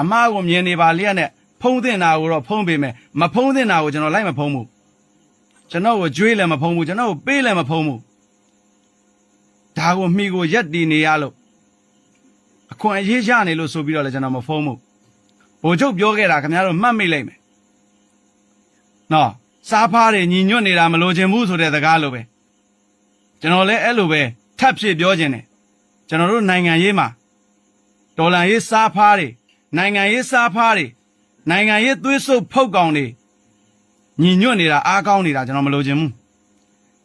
အမားကိုမြင်နေပါလျက်နဲ့ဖုံးတင်တာကိုတော့ဖုံးပေးမယ်မဖုံးတင်တာကိုကျွန်တော်လိုက်မဖုံးဘူးကျွန်တော်ကိုကြွေးလည်းမဖုံးဘူးကျွန်တော်ကိုပေးလည်းမဖုံးဘူးဒါကိုမိကိုရက်တည်နေရလို့အခွင့်အရေးရနေလို့ဆိုပြီးတော့လည်းကျွန်တော်မဖုံးဘူးဘိုလ်ချုပ်ပြောခဲ့တာခင်ဗျားတို့မှတ်မိလိုက်မယ်နော်စားဖားတွေညီညွတ်နေတာမလိုချင်ဘူးဆိုတဲ့စကားလိုပဲကျွန်တော်လည်းအဲ့လိုပဲထပ်ဖြစ်ပြောခြင်းတယ်ကျွန်တော်တို့နိုင်ငံရေးမှာဒေါ်လာရေးစားဖားတွေ နိုင်ငံရေးစားဖားတွေနိုင်ငံရေးသွေးဆုပ်ဖုတ်ကောင်တွေညီညွတ်နေတာအားကောင်းနေတာကျွန်တော်မလိုချင်ဘူး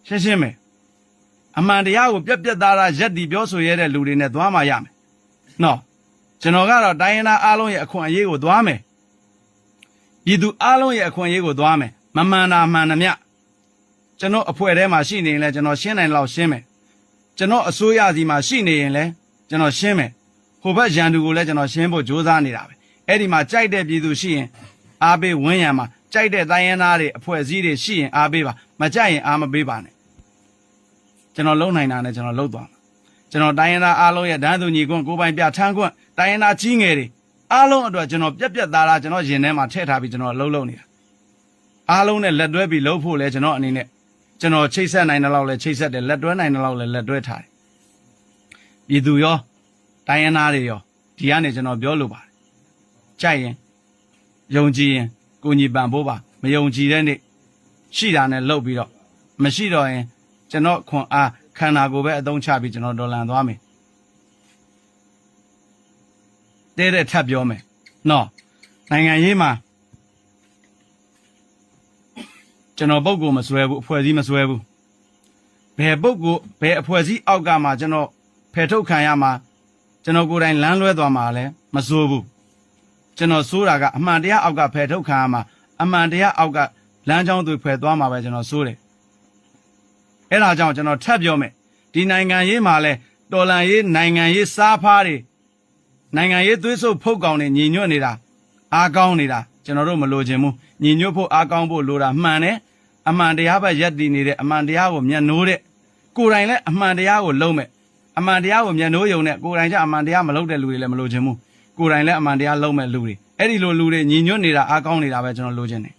ရှင်းရှင်းပဲအမှန်တရားကိုပြက်ပြက်သားသားရက်တီပြောဆိုရတဲ့လူတွေနဲ့သွားမှရမယ်နော်ကျွန်တော်ကတော့တိုင်းရင်းသားအားလုံးရဲ့အခွင့်အရေးကိုသွားမယ်ပြည်သူအားလုံးရဲ့အခွင့်အရေးကိုသွားမယ်မမှန်တာမှန်သမျှကျွန်တော်အဖွဲ့ထဲမှာရှိနေရင်လည်းကျွန်တော်ရှင်းနိုင်လောက်ရှင်းမယ်ကျွန်တော်အစိုးရစီမှာရှိနေရင်လည်းကျွန်တော်ရှင်းမယ် ဟိုဘက်ရန်သူကိုလည်းကျွန်တော်ရှင်းဖို့ကြိုးစားနေတာပဲအဲ့ဒီမှာကြိုက်တဲ့ပြည်သူရှိရင်အားပေးဝန်းရံမှာကြိုက်တဲ့တိုင်းရင်းသားတွေအဖွဲ့အစည်းတွေရှိရင်အားပေးပါမကြိုက်ရင်အားမပေးပါနဲ့ကျွန်တော်လုံနိုင်တာနဲ့ကျွန်တော်လုံသွားမှာကျွန်တော်တိုင်းရင်းသားအားလုံးရဲ့ဒန်းသူညီကွန်းကိုယ်ပိုင်ပြထမ်းခွန်းတိုင်းရင်းသားကြီးငယ်တွေအားလုံးအတွက်ကျွန်တော်ပြက်ပြက်သားသားကျွန်တော်ရင်ထဲမှာထည့်ထားပြီးကျွန်တော်လှုပ်လှုပ်နေတာအားလုံးနဲ့လက်တွဲပြီးလှုပ်ဖို့လဲကျွန်တော်အနေနဲ့ကျွန်တော်ချိတ်ဆက်နိုင်တဲ့လောက်လဲချိတ်ဆက်တယ်လက်တွဲနိုင်တဲ့လောက်လဲလက်တွဲထားတယ်ပြည်သူရော တိုင်းရင်းသားတွေရောဒီကနေကျွန်တော်ပြောလိုပါတယ်ကြိုက်ရင်ယုံကြည်ရင်ကိုညီပန်ဖို့ပါမယုံကြည်တဲ့နေ့ရှိတာနဲ့လှုပ်ပြီးတော့မရှိတော့ရင်ကျွန်တော်ခွန်အားခန္ဓာကိုယ်ပဲအသုံးချပြီးကျွန်တော်ဒေါ်လန်သွားမယ်တဲတဲ့ထပ်ပြောမယ်နော်နိုင်ငံရေးမှာကျွန်တော်ပုဂ္ဂိုလ်မစွဲဘူးအဖွဲ့အစည်းမစွဲဘူးဘယ်ပုဂ္ဂိုလ်ဘယ်အဖွဲ့အစည်းအောက်ကမှကျွန်တော်ဖယ်ထုတ်ခံရမှာ ကျွန်တော်ကိုယ်တိုင်လမ်းလွဲသွားမှာလည်းမစိုးဘူးကျွန်တော်စိုးတာကအမှန်တရားအောက်ကဖယ်ထုတ်ခံရမှာအမှန်တရားအောက်ကလမ်းကြောင်းတွေဖယ်သွားမှာပဲကျွန်တော်စိုးတယ်အဲ့ဒါကြောင့်ကျွန်တော်ထပ်ပြောမယ်ဒီနိုင်ငံရေးမှာလဲတော်လန်ရေးနိုင်ငံရေးစားဖားတွေနိုင်ငံရေးသွေးဆုပ်ဖုတ်ကောင်တွေညီညွတ်နေတာအားကောင်းနေတာကျွန်တော်တို့မလိုချင်ဘူးညီညွတ်ဖို့အားကောင်းဖို့လိုတာမှန်တယ်အမှန်တရားပဲယက်တည်နေတဲ့အမှန်တရားကိုမျက်နှိုးတဲ့ကိုယ်တိုင်လည်းအမှန်တရားကိုလုံးမဲ့ အမှန်တရားကိုမျက်နှိုးယုံနဲ့ကိုယ်တိုင်ကျအမှန်တရားမလုပ်တဲ့လူတွေလည်းမလိုချင်ဘူးကိုယ်တိုင်လည်းအမှန်တရားလုံးမဲ့လူတွေအဲ့ဒီလိုလူတွေညီညွတ်နေတာအားကောင်းနေတာပဲကျွန်တော်လိုချင်တယ်